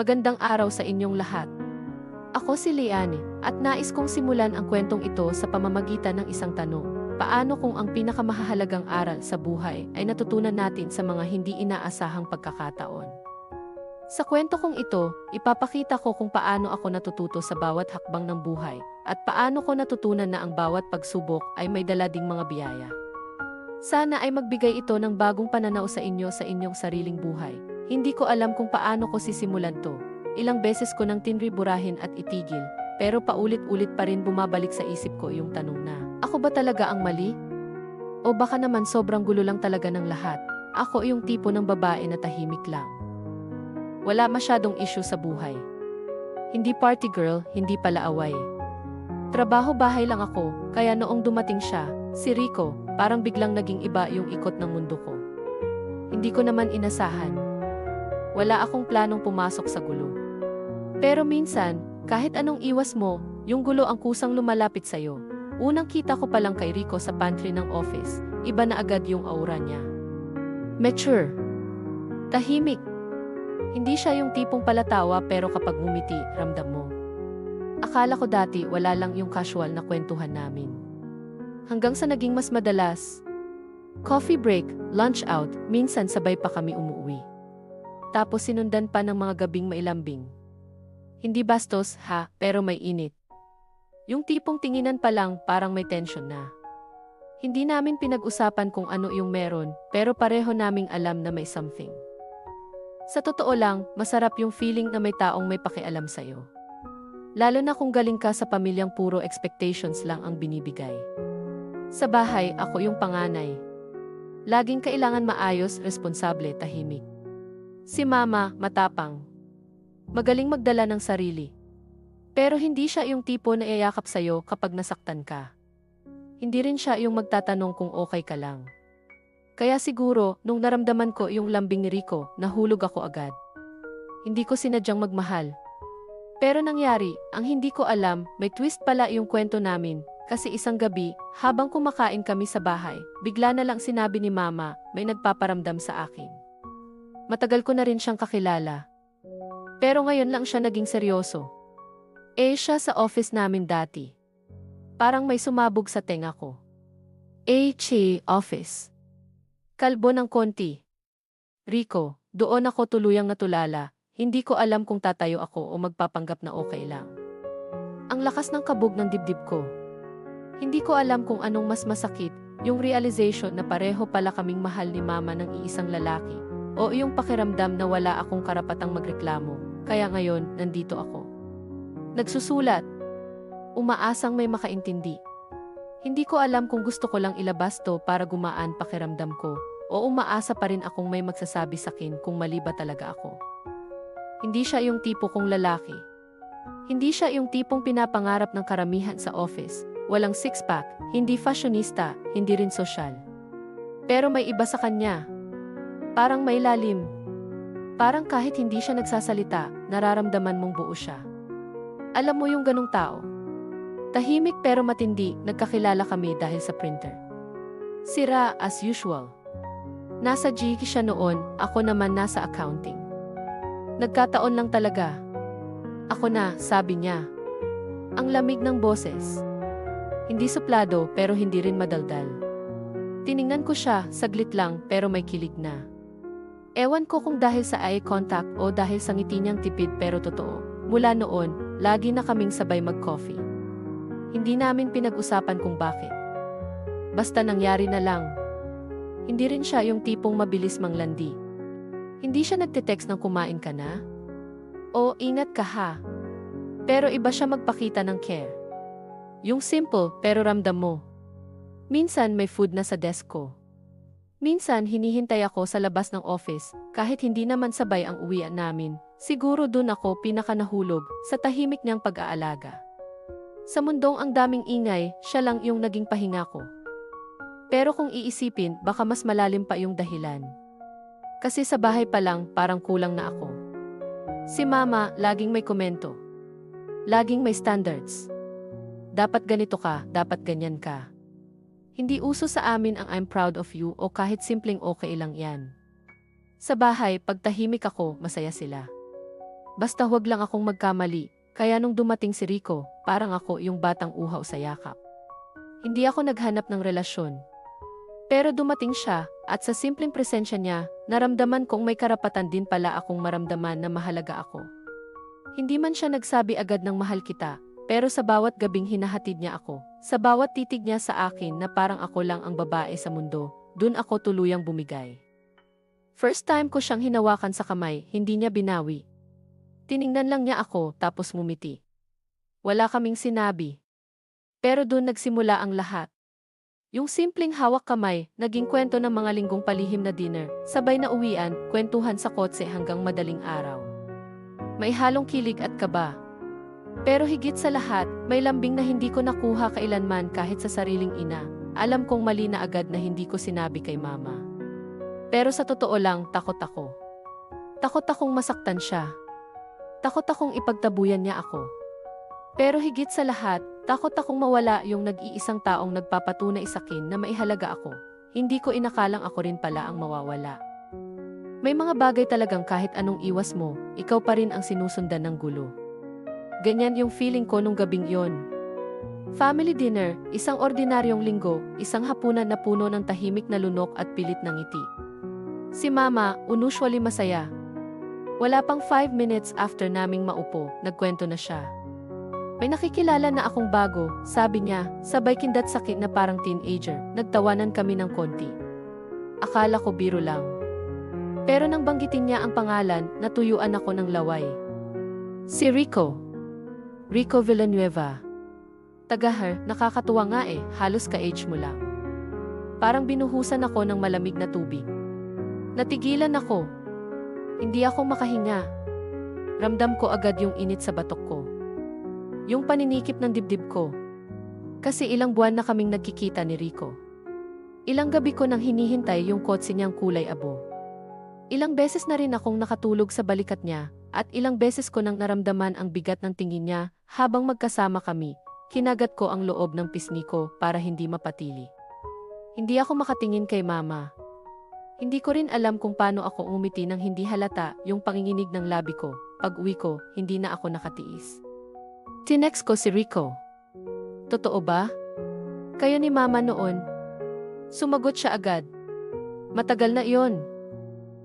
Magandang araw sa inyong lahat. Ako si Leanne, at nais kong simulan ang kwentong ito sa pamamagitan ng isang tanong. Paano kung ang pinakamahalagang aral sa buhay ay natutunan natin sa mga hindi inaasahang pagkakataon? Sa kwento kong ito, ipapakita ko kung paano ako natututo sa bawat hakbang ng buhay, at paano ko natutunan na ang bawat pagsubok ay may dala ding mga biyaya. Sana ay magbigay ito ng bagong pananaw sa inyo sa inyong sariling buhay. Hindi ko alam kung paano ko sisimulan to. Ilang beses ko nang tinriburahin at itigil, pero paulit-ulit pa rin bumabalik sa isip ko yung tanong na, ako ba talaga ang mali? O baka naman sobrang gulo lang talaga ng lahat. Ako yung tipo ng babae na tahimik lang. Wala masyadong issue sa buhay. Hindi party girl, hindi pala away. Trabaho-bahay lang ako, kaya noong dumating siya, si Rico, parang biglang naging iba yung ikot ng mundo ko. Hindi ko naman inasahan. Wala akong planong pumasok sa gulo. Pero minsan, kahit anong iwas mo, yung gulo ang kusang lumalapit sa'yo. Unang kita ko palang kay Rico sa pantry ng office, iba na agad yung aura niya. Mature. Tahimik. Hindi siya yung tipong palatawa pero kapag ngumiti, ramdam mo. Akala ko dati wala lang yung casual na kwentuhan namin. Hanggang sa naging mas madalas. Coffee break, lunch out, minsan sabay pa kami umuwi. Tapos sinundan pa ng mga gabing mailambing. Hindi bastos, ha, pero may init. Yung tipong tinginan pa lang, parang may tension na. Hindi namin pinag-usapan kung ano yung meron, pero pareho naming alam na may something. Sa totoo lang, masarap yung feeling na may taong may pakialam sa'yo. Lalo na kung galing ka sa pamilyang puro expectations lang ang binibigay. Sa bahay, ako yung panganay. Laging kailangan maayos, responsable, tahimik. Si mama, matapang, Magaling magdala ng sarili. Pero hindi siya yung tipo na iyayakap sa'yo kapag nasaktan ka. Hindi rin siya yung magtatanong kung okay ka lang. Kaya siguro, nung naramdaman ko yung lambing ni Rico, nahulog ako agad. Hindi ko sinadyang magmahal. Pero nangyari, ang hindi ko alam, may twist pala yung kwento namin, kasi isang gabi, habang kumakain kami sa bahay, bigla na lang sinabi ni Mama, may nagpaparamdam sa akin. Matagal ko na rin siyang kakilala, pero ngayon lang siya naging seryoso. Eh siya sa office namin dati. Parang may sumabog sa tenga ko. H office. Kalbo ng konti. Rico, doon ako tuluyang natulala. Hindi ko alam kung tatayo ako o magpapanggap na okay lang. Ang lakas ng kabog ng dibdib ko. Hindi ko alam kung anong mas masakit, yung realization na pareho pala kaming mahal ni mama ng iisang lalaki, o yung pakiramdam na wala akong karapatang magreklamo kaya ngayon, nandito ako. Nagsusulat. Umaasang may makaintindi. Hindi ko alam kung gusto ko lang ilabas to para gumaan pakiramdam ko o umaasa pa rin akong may magsasabi sa akin kung mali ba talaga ako. Hindi siya yung tipo kong lalaki. Hindi siya yung tipong pinapangarap ng karamihan sa office, walang six-pack, hindi fashionista, hindi rin sosyal. Pero may iba sa kanya. Parang may lalim, Parang kahit hindi siya nagsasalita, nararamdaman mong buo siya. Alam mo yung ganong tao. Tahimik pero matindi, nagkakilala kami dahil sa printer. Sira as usual. Nasa GK siya noon, ako naman nasa accounting. Nagkataon lang talaga. Ako na, sabi niya. Ang lamig ng boses. Hindi suplado pero hindi rin madaldal. Tiningnan ko siya, saglit lang pero may kilig na. Ewan ko kung dahil sa eye contact o dahil sa ngiti niyang tipid pero totoo. Mula noon, lagi na kaming sabay mag-coffee. Hindi namin pinag-usapan kung bakit. Basta nangyari na lang. Hindi rin siya yung tipong mabilis manglandi. Hindi siya nagte-text ng kumain ka na? O ingat ka ha. Pero iba siya magpakita ng care. Yung simple pero ramdam mo. Minsan may food na sa desk ko. Minsan hinihintay ako sa labas ng office, kahit hindi naman sabay ang uwian namin. Siguro dun ako pinakanahulog sa tahimik niyang pag-aalaga. Sa mundong ang daming ingay, siya lang yung naging pahinga ko. Pero kung iisipin, baka mas malalim pa yung dahilan. Kasi sa bahay pa lang, parang kulang na ako. Si mama, laging may komento. Laging may standards. Dapat ganito ka, dapat ganyan ka. Hindi uso sa amin ang I'm proud of you o kahit simpleng okay lang yan. Sa bahay, pag tahimik ako, masaya sila. Basta huwag lang akong magkamali, kaya nung dumating si Rico, parang ako yung batang uhaw sa yakap. Hindi ako naghanap ng relasyon. Pero dumating siya, at sa simpleng presensya niya, naramdaman kong may karapatan din pala akong maramdaman na mahalaga ako. Hindi man siya nagsabi agad ng mahal kita, pero sa bawat gabing hinahatid niya ako, sa bawat titig niya sa akin na parang ako lang ang babae sa mundo, dun ako tuluyang bumigay. First time ko siyang hinawakan sa kamay, hindi niya binawi. Tiningnan lang niya ako tapos mumiti. Wala kaming sinabi. Pero dun nagsimula ang lahat. Yung simpleng hawak kamay, naging kwento ng mga linggong palihim na dinner, sabay na uwian, kwentuhan sa kotse hanggang madaling araw. May halong kilig at kaba. Pero higit sa lahat, may lambing na hindi ko nakuha kailanman kahit sa sariling ina. Alam kong mali na agad na hindi ko sinabi kay mama. Pero sa totoo lang, takot ako. Takot akong masaktan siya. Takot akong ipagtabuyan niya ako. Pero higit sa lahat, takot akong mawala yung nag-iisang taong nagpapatunay sa akin na maihalaga ako. Hindi ko inakalang ako rin pala ang mawawala. May mga bagay talagang kahit anong iwas mo, ikaw pa rin ang sinusundan ng gulo. Ganyan yung feeling ko nung gabing yon. Family dinner, isang ordinaryong linggo, isang hapunan na puno ng tahimik na lunok at pilit ng ngiti. Si Mama, unusually masaya. Wala pang 5 minutes after naming maupo, nagkwento na siya. May nakikilala na akong bago, sabi niya, sabay kindat sakit na parang teenager, nagtawanan kami ng konti. Akala ko biro lang. Pero nang banggitin niya ang pangalan, natuyuan ako ng laway. Si Rico. Rico Villanueva. Tagahar, nakakatuwa nga eh, halos ka-age mo lang. Parang binuhusan ako ng malamig na tubig. Natigilan ako. Hindi ako makahinga. Ramdam ko agad yung init sa batok ko. Yung paninikip ng dibdib ko. Kasi ilang buwan na kaming nagkikita ni Rico. Ilang gabi ko nang hinihintay yung kotse niyang kulay abo. Ilang beses na rin akong nakatulog sa balikat niya, at ilang beses ko nang naramdaman ang bigat ng tingin niya habang magkasama kami, kinagat ko ang loob ng pisngi ko para hindi mapatili. Hindi ako makatingin kay mama. Hindi ko rin alam kung paano ako umiti nang hindi halata yung panginginig ng labi ko. Pag uwi ko, hindi na ako nakatiis. Tinext ko si Rico. Totoo ba? Kayo ni mama noon? Sumagot siya agad. Matagal na iyon.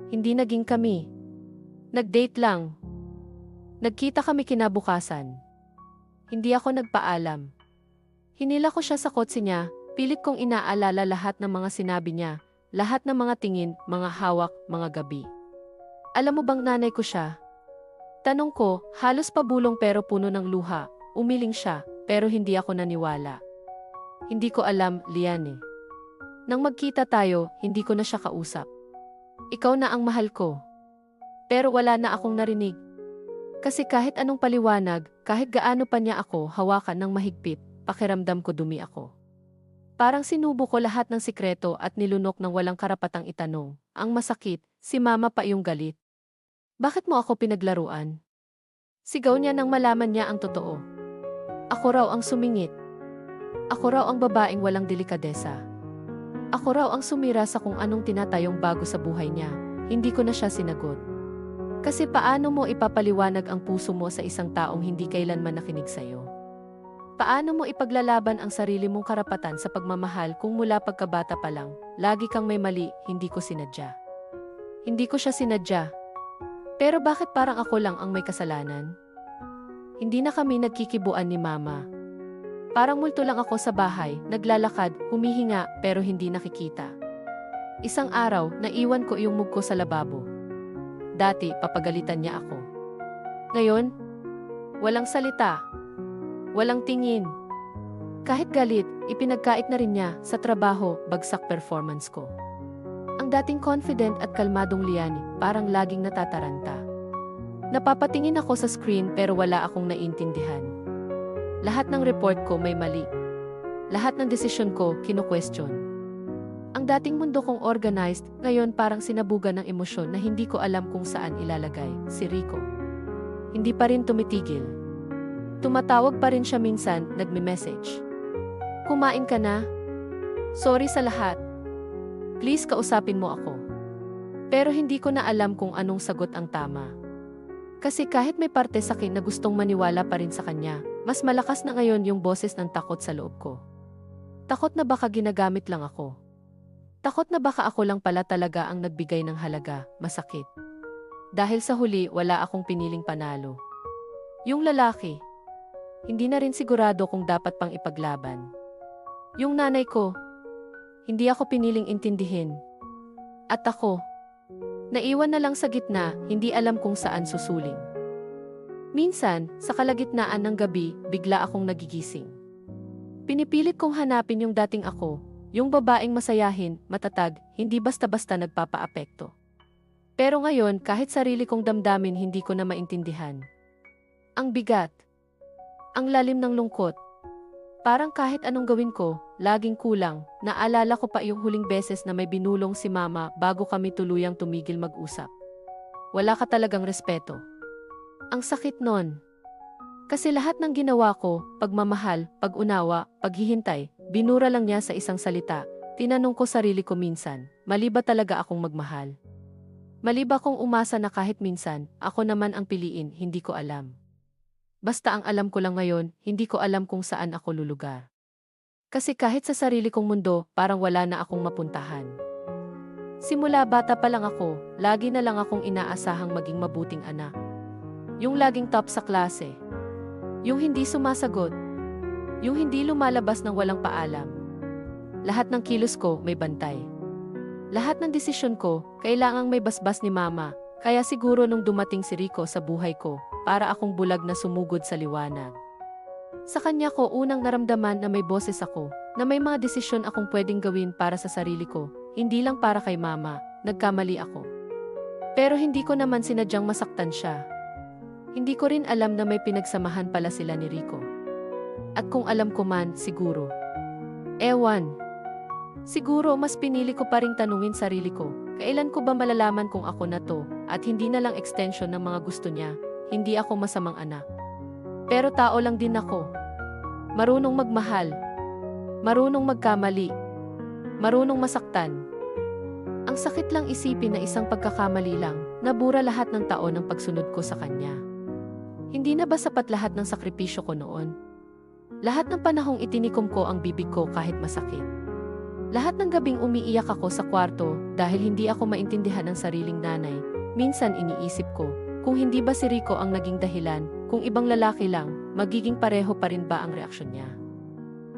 Hindi naging kami. Nag-date lang. Nagkita kami kinabukasan. Hindi ako nagpaalam. Hinila ko siya sa kotse niya, pilit kong inaalala lahat ng mga sinabi niya, lahat ng mga tingin, mga hawak, mga gabi. Alam mo bang nanay ko siya? Tanong ko, halos pabulong pero puno ng luha. Umiling siya, pero hindi ako naniwala. Hindi ko alam, Liane. Nang magkita tayo, hindi ko na siya kausap. Ikaw na ang mahal ko. Pero wala na akong narinig. Kasi kahit anong paliwanag, kahit gaano pa niya ako hawakan ng mahigpit, pakiramdam ko dumi ako. Parang sinubo ko lahat ng sikreto at nilunok ng walang karapatang itanong. Ang masakit, si mama pa yung galit. Bakit mo ako pinaglaruan? Sigaw niya nang malaman niya ang totoo. Ako raw ang sumingit. Ako raw ang babaeng walang delikadesa. Ako raw ang sumira sa kung anong tinatayong bago sa buhay niya. Hindi ko na siya sinagot. Kasi paano mo ipapaliwanag ang puso mo sa isang taong hindi kailanman nakinig sa'yo? Paano mo ipaglalaban ang sarili mong karapatan sa pagmamahal kung mula pagkabata pa lang, lagi kang may mali, hindi ko sinadya? Hindi ko siya sinadya. Pero bakit parang ako lang ang may kasalanan? Hindi na kami nagkikibuan ni mama. Parang multo lang ako sa bahay, naglalakad, humihinga, pero hindi nakikita. Isang araw, naiwan ko yung mug ko sa lababo. Dati, papagalitan niya ako. Ngayon, walang salita. Walang tingin. Kahit galit, ipinagkait na rin niya sa trabaho, bagsak performance ko. Ang dating confident at kalmadong Liani, parang laging natataranta. Napapatingin ako sa screen pero wala akong naintindihan. Lahat ng report ko may mali. Lahat ng desisyon ko, kino-question. Ang dating mundo kong organized, ngayon parang sinabugan ng emosyon na hindi ko alam kung saan ilalagay, si Rico. Hindi pa rin tumitigil. Tumatawag pa rin siya minsan, nagme-message. Kumain ka na? Sorry sa lahat. Please kausapin mo ako. Pero hindi ko na alam kung anong sagot ang tama. Kasi kahit may parte sa akin na gustong maniwala pa rin sa kanya, mas malakas na ngayon yung boses ng takot sa loob ko. Takot na baka ginagamit lang ako. Takot na baka ako lang pala talaga ang nagbigay ng halaga, masakit. Dahil sa huli, wala akong piniling panalo. Yung lalaki, hindi na rin sigurado kung dapat pang ipaglaban. Yung nanay ko, hindi ako piniling intindihin. At ako, naiwan na lang sa gitna, hindi alam kung saan susuling. Minsan, sa kalagitnaan ng gabi, bigla akong nagigising. Pinipilit kong hanapin yung dating ako, yung babaeng masayahin, matatag, hindi basta-basta nagpapaapekto. Pero ngayon, kahit sarili kong damdamin hindi ko na maintindihan. Ang bigat. Ang lalim ng lungkot. Parang kahit anong gawin ko, laging kulang. Naalala ko pa yung huling beses na may binulong si mama bago kami tuluyang tumigil mag-usap. Wala ka talagang respeto. Ang sakit nun. Kasi lahat ng ginawa ko, pagmamahal, pag-unawa, paghihintay, binura lang niya sa isang salita. Tinanong ko sarili ko minsan, mali ba talaga akong magmahal? Mali ba kong umasa na kahit minsan, ako naman ang piliin, hindi ko alam. Basta ang alam ko lang ngayon, hindi ko alam kung saan ako lulugar. Kasi kahit sa sarili kong mundo, parang wala na akong mapuntahan. Simula bata pa lang ako, lagi na lang akong inaasahang maging mabuting anak. Yung laging top sa klase. Yung hindi sumasagot. Yung hindi lumalabas ng walang paalam. Lahat ng kilos ko may bantay. Lahat ng desisyon ko, kailangang may basbas ni mama, kaya siguro nung dumating si Rico sa buhay ko, para akong bulag na sumugod sa liwanag. Sa kanya ko unang naramdaman na may boses ako, na may mga desisyon akong pwedeng gawin para sa sarili ko, hindi lang para kay mama, nagkamali ako. Pero hindi ko naman sinadyang masaktan siya. Hindi ko rin alam na may pinagsamahan pala sila ni Rico. At kung alam ko man, siguro. Ewan. Siguro mas pinili ko pa rin tanungin sarili ko, kailan ko ba malalaman kung ako na to, at hindi na lang extension ng mga gusto niya, hindi ako masamang anak. Pero tao lang din ako. Marunong magmahal. Marunong magkamali. Marunong masaktan. Ang sakit lang isipin na isang pagkakamali lang, nabura lahat ng taon ng pagsunod ko sa kanya. Hindi na ba sapat lahat ng sakripisyo ko noon? Lahat ng panahong itinikom ko ang bibig ko kahit masakit. Lahat ng gabing umiiyak ako sa kwarto dahil hindi ako maintindihan ng sariling nanay. Minsan iniisip ko, kung hindi ba si Rico ang naging dahilan, kung ibang lalaki lang, magiging pareho pa rin ba ang reaksyon niya?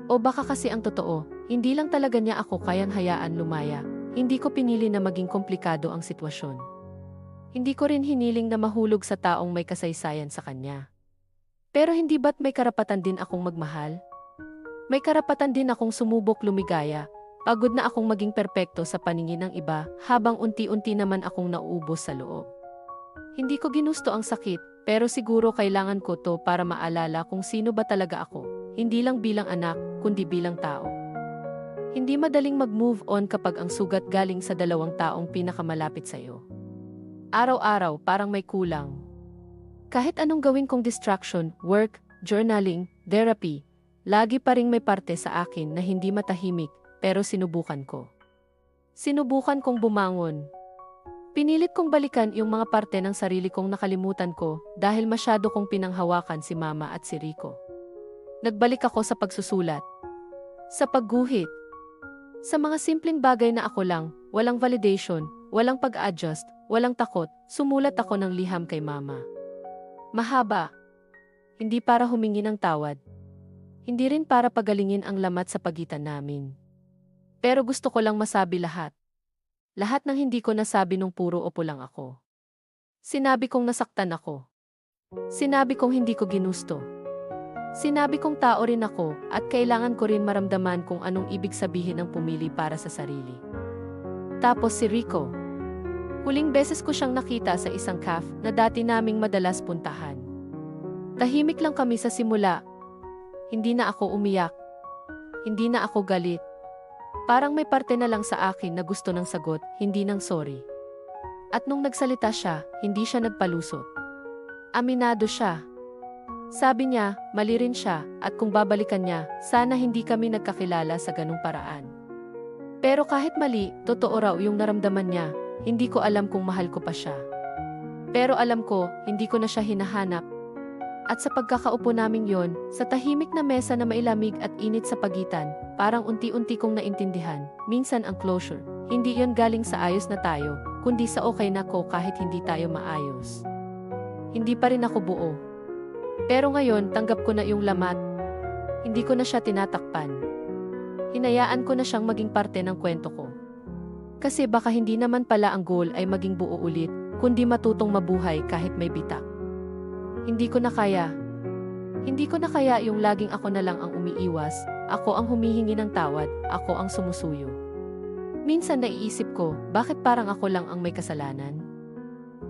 O baka kasi ang totoo, hindi lang talaga niya ako kayang hayaan lumaya, hindi ko pinili na maging komplikado ang sitwasyon. Hindi ko rin hiniling na mahulog sa taong may kasaysayan sa kanya. Pero hindi ba't may karapatan din akong magmahal? May karapatan din akong sumubok lumigaya, pagod na akong maging perpekto sa paningin ng iba habang unti-unti naman akong nauubos sa loob. Hindi ko ginusto ang sakit, pero siguro kailangan ko to para maalala kung sino ba talaga ako, hindi lang bilang anak, kundi bilang tao. Hindi madaling mag-move on kapag ang sugat galing sa dalawang taong pinakamalapit sa iyo. Araw-araw parang may kulang. Kahit anong gawin kong distraction, work, journaling, therapy, lagi pa ring may parte sa akin na hindi matahimik, pero sinubukan ko. Sinubukan kong bumangon. Pinilit kong balikan yung mga parte ng sarili kong nakalimutan ko dahil masyado kong pinanghawakan si Mama at si Rico. Nagbalik ako sa pagsusulat. Sa pagguhit. Sa mga simpleng bagay na ako lang, walang validation, walang pag-adjust, walang takot, sumulat ako ng liham kay Mama. Mahaba. Hindi para humingi ng tawad. Hindi rin para pagalingin ang lamat sa pagitan namin. Pero gusto ko lang masabi lahat. Lahat ng hindi ko nasabi nung puro opo lang ako. Sinabi kong nasaktan ako. Sinabi kong hindi ko ginusto. Sinabi kong tao rin ako at kailangan ko rin maramdaman kung anong ibig sabihin ng pumili para sa sarili. Tapos si Rico. Huling beses ko siyang nakita sa isang calf na dati naming madalas puntahan. Tahimik lang kami sa simula. Hindi na ako umiyak. Hindi na ako galit. Parang may parte na lang sa akin na gusto ng sagot, hindi ng sorry. At nung nagsalita siya, hindi siya nagpalusot. Aminado siya. Sabi niya, mali rin siya, at kung babalikan niya, sana hindi kami nagkakilala sa ganung paraan. Pero kahit mali, totoo raw yung naramdaman niya, hindi ko alam kung mahal ko pa siya. Pero alam ko, hindi ko na siya hinahanap. At sa pagkakaupo naming yon, sa tahimik na mesa na mailamig at init sa pagitan, parang unti-unti kong naintindihan, minsan ang closure, hindi yon galing sa ayos na tayo, kundi sa okay na ko kahit hindi tayo maayos. Hindi pa rin ako buo. Pero ngayon, tanggap ko na yung lamat. Hindi ko na siya tinatakpan. Hinayaan ko na siyang maging parte ng kwento ko. Kasi baka hindi naman pala ang goal ay maging buo ulit, kundi matutong mabuhay kahit may bitak. Hindi ko na kaya. Hindi ko na kaya yung laging ako na lang ang umiiwas, ako ang humihingi ng tawad, ako ang sumusuyo. Minsan naiisip ko, bakit parang ako lang ang may kasalanan?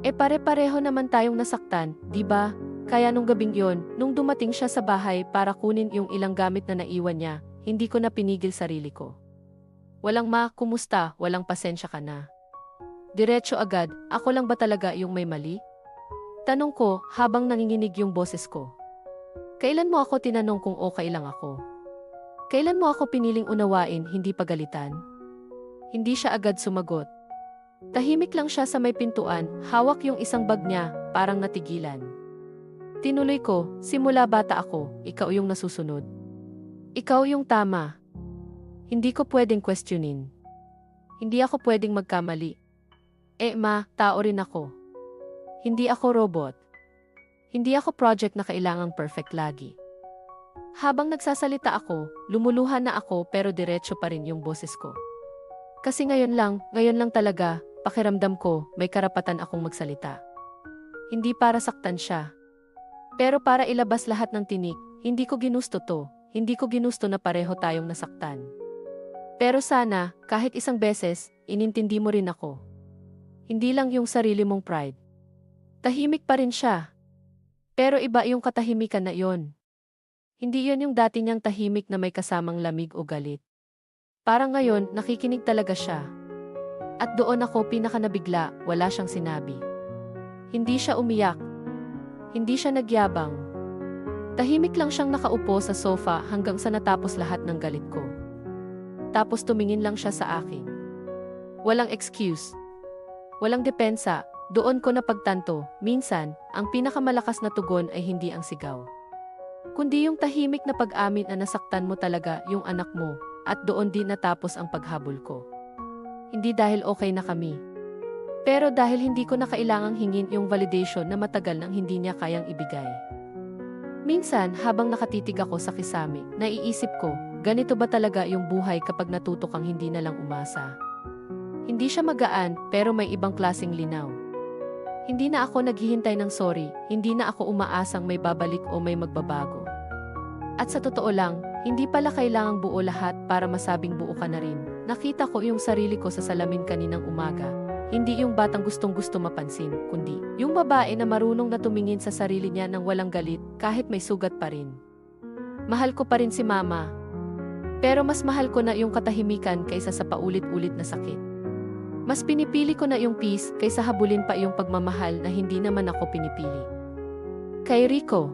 E pare-pareho naman tayong nasaktan, di ba? Kaya nung gabing yon, nung dumating siya sa bahay para kunin yung ilang gamit na naiwan niya, hindi ko na pinigil sarili ko. Walang ma, kumusta, walang pasensya ka na. Diretso agad, ako lang ba talaga yung may mali? Tanong ko habang nanginginig yung boses ko. Kailan mo ako tinanong kung okay lang ako? Kailan mo ako piniling unawain, hindi pagalitan? Hindi siya agad sumagot. Tahimik lang siya sa may pintuan, hawak yung isang bag niya, parang natigilan. Tinuloy ko, simula bata ako, ikaw yung nasusunod. Ikaw yung tama. Hindi ko pwedeng questionin. Hindi ako pwedeng magkamali. Eh ma, tao rin ako. Hindi ako robot. Hindi ako project na kailangang perfect lagi. Habang nagsasalita ako, lumuluha na ako pero diretso pa rin yung boses ko. Kasi ngayon lang, ngayon lang talaga, pakiramdam ko, may karapatan akong magsalita. Hindi para saktan siya. Pero para ilabas lahat ng tinik, hindi ko ginusto to, hindi ko ginusto na pareho tayong nasaktan. Pero sana, kahit isang beses, inintindi mo rin ako. Hindi lang yung sarili mong pride. Tahimik pa rin siya. Pero iba yung katahimikan na yon. Hindi yon yung dati niyang tahimik na may kasamang lamig o galit. Parang ngayon, nakikinig talaga siya. At doon ako pinaka nabigla, wala siyang sinabi. Hindi siya umiyak. Hindi siya nagyabang. Tahimik lang siyang nakaupo sa sofa hanggang sa natapos lahat ng galit ko. Tapos tumingin lang siya sa akin. Walang excuse. Walang depensa, doon ko napagtanto, minsan, ang pinakamalakas na tugon ay hindi ang sigaw. Kundi yung tahimik na pag-amin na nasaktan mo talaga yung anak mo, at doon din natapos ang paghabol ko. Hindi dahil okay na kami. Pero dahil hindi ko na kailangang hingin yung validation na matagal nang hindi niya kayang ibigay. Minsan, habang nakatitig ako sa kisame, naiisip ko, ganito ba talaga yung buhay kapag natuto kang hindi na lang umasa? Hindi siya magaan, pero may ibang klasing linaw. Hindi na ako naghihintay ng sorry, hindi na ako umaasang may babalik o may magbabago. At sa totoo lang, hindi pala kailangang buo lahat para masabing buo ka na rin. Nakita ko yung sarili ko sa salamin kaninang umaga. Hindi yung batang gustong gusto mapansin, kundi yung babae na marunong na tumingin sa sarili niya ng walang galit kahit may sugat pa rin. Mahal ko pa rin si mama. Pero mas mahal ko na yung katahimikan kaysa sa paulit-ulit na sakit. Mas pinipili ko na yung peace kaysa habulin pa yung pagmamahal na hindi naman ako pinipili. Kay Rico,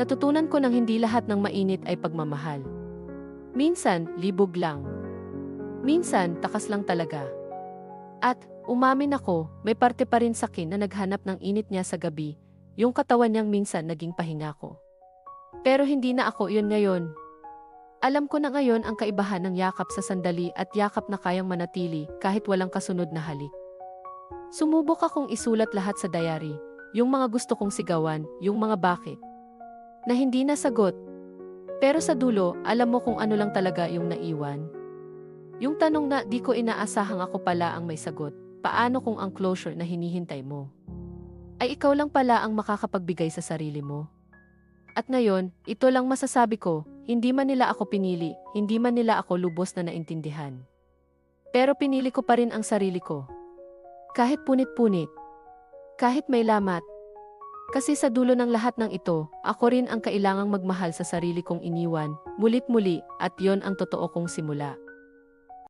natutunan ko ng hindi lahat ng mainit ay pagmamahal. Minsan, libog lang. Minsan, takas lang talaga. At, umamin ako, may parte pa rin sa akin na naghanap ng init niya sa gabi, yung katawan niyang minsan naging pahinga ko. Pero hindi na ako yun ngayon. Alam ko na ngayon ang kaibahan ng yakap sa sandali at yakap na kayang manatili kahit walang kasunod na halik. Sumubok akong isulat lahat sa diary, yung mga gusto kong sigawan, yung mga bakit. Na hindi nasagot. Pero sa dulo, alam mo kung ano lang talaga yung naiwan. Yung tanong na di ko inaasahang ako pala ang may sagot, paano kung ang closure na hinihintay mo? Ay ikaw lang pala ang makakapagbigay sa sarili mo. At ngayon, ito lang masasabi ko, hindi man nila ako pinili, hindi man nila ako lubos na naintindihan. Pero pinili ko pa rin ang sarili ko. Kahit punit-punit. Kahit may lamat. Kasi sa dulo ng lahat ng ito, ako rin ang kailangang magmahal sa sarili kong iniwan, mulit-muli, at yon ang totoo kong simula.